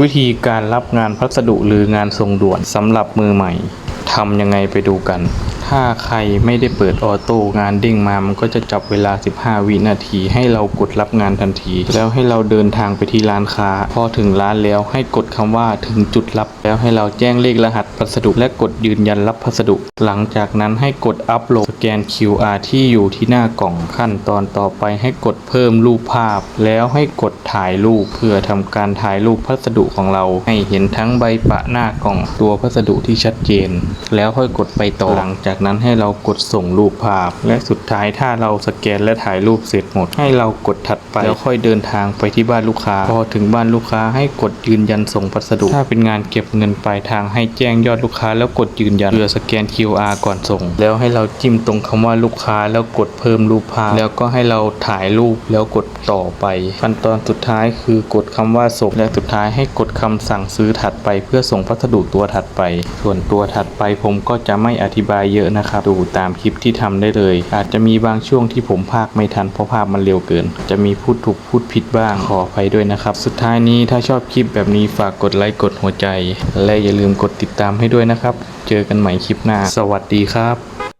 วิธีการรับงานพัสดุหรืองานส่งด่วนสำหรับมือใหม่ทำยังไงไปดูกัน ถ้าใครไม่ได้เปิดออโต้งานเด้งมา มันก็จะจับเวลา 15 วินาที ให้เรากดรับงานทันที แล้วให้เราเดินทางไปที่ร้านค้า พอถึงร้านแล้วให้กดคำว่าถึงจุดรับ แล้วให้เราแจ้งเลขรหัสพัสดุ และกดยืนยันรับพัสดุ หลังจากนั้นให้กดอัปโหลดสแกน QR ที่อยู่ที่หน้ากล่องขั้นตอนต่อไปให้กดเพิ่มรูปภาพ แล้วให้กดถ่ายรูปเพื่อทำการถ่ายรูปพัสดุของเรา ให้เห็นทั้งใบปะหน้ากล่องตัวพัสดุที่ชัดเจน แล้วค่อยกดไปต่อหลังจากากนั้นให้เรากดส่งรูปภาพ และสุดท้ายถ้าเราสแกนและถ่ายรูปเสร็จหมด ให้เรากดถัดไปแล้วค่อยเดินทางไปที่บ้านลูกค้า พอถึงบ้านลูกค้าให้กดยืนยันส่งพัสดุ ถ้าเป็นงานเก็บเงินปลายทางให้แจ้งยอดลูกค้า แล้วกดยืนยันเพื่อสแกน QR ก่อนส่ง แล้วให้เราจิ้มตรงคำว่าลูกค้าแล้วกดเพิ่มรูปภาพ แล้วก็ให้เราถ่ายรูปแล้วกดต่อไป ขั้นตอนสุดท้ายคือกดคำว่าส่งและสุดท้ายให้กดคำสั่งซื้อถัดไป เพื่อส่งพัสดุตัวถัดไป ส่วนตัวถัดไปผมก็จะไม่อธิบายเยอะนะครับ ดูตามคลิปที่ทำได้เลย อาจจะมีบางช่วงที่ผมพากไม่ทันเพราะภาพมันเร็วเกิน จะมีพูดถูกพูดผิดบ้างขออภัยด้วยนะครับ สุดท้ายนี้ถ้าชอบคลิปแบบนี้ฝากกดไลค์กดหัวใจ และอย่าลืมกดติดตามให้ด้วยนะครับ เจอกันใหม่คลิปหน้า สวัสดีครับ